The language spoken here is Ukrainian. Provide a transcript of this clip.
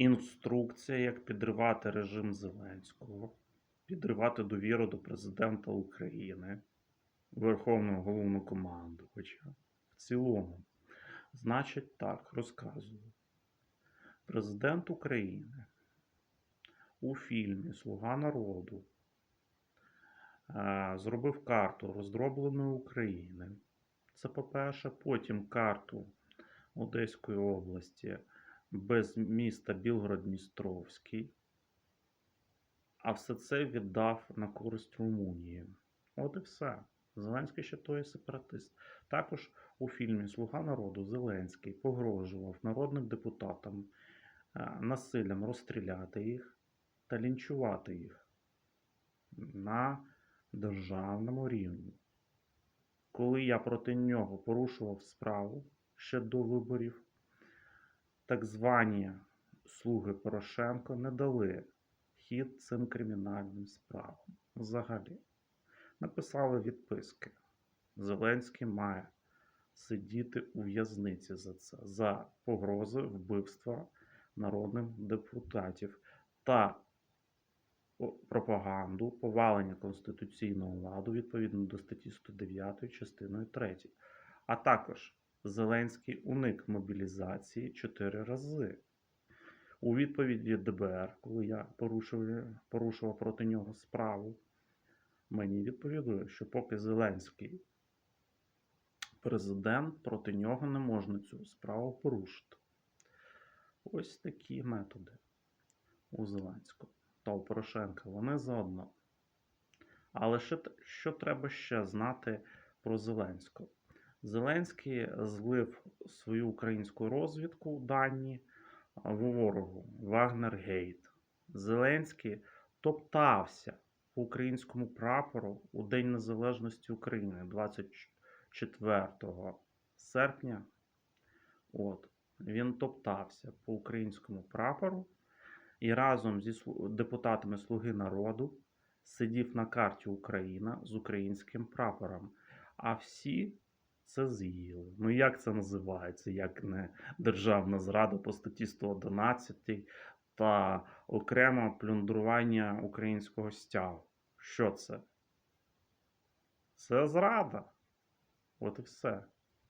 інструкція, як підривати режим Зеленського, підривати довіру до президента України, Верховного головнокомандувача. В цілому, значить, так, розказую. Президент України у фільмі Слуга народу е, зробив карту роздробленої України. Це по-перше, потім карту Одеської області без міста Білгород-Дністровський, а все це віддав на користь Румунії. От і все. Зеленський ще той сепаратист. Також у фільмі Слуга народу Зеленський погрожував народним депутатам е, насиллям розстріляти їх та лінчувати їх на державному рівні. Коли я проти нього порушував справу ще до виборів, так звані слуги Порошенко не дали хід цим кримінальним справам. Взагалі, написали відписки. Зеленський має сидіти у в'язниці за це, за погрози вбивства народним депутатів та пропаганду повалення конституційного ладу відповідно до статті 109 частиною 3. А також Зеленський уник мобілізації 4 рази. У відповіді ДБР, коли я порушив, порушував проти нього справу, мені відповіли, що поки Зеленський президент, проти нього не можна цю справу порушити. Ось такі методи у Зеленського та у Порошенка. Вони заодно. Але що, що треба ще знати про Зеленського? Зеленський злив свою українську розвідку дані ворогу Вагнергейт. Зеленський топтався по українському прапору у День Незалежності України 24 серпня. От, він топтався по українському прапору і разом зі депутатами Слуги народу сидів на карті Україна з українським прапором. А всі це з'їли. Ну як це називається? Як не державна зрада по статті 111 та окремо плюндрування українського стягу? Що це? Це зрада. От і все.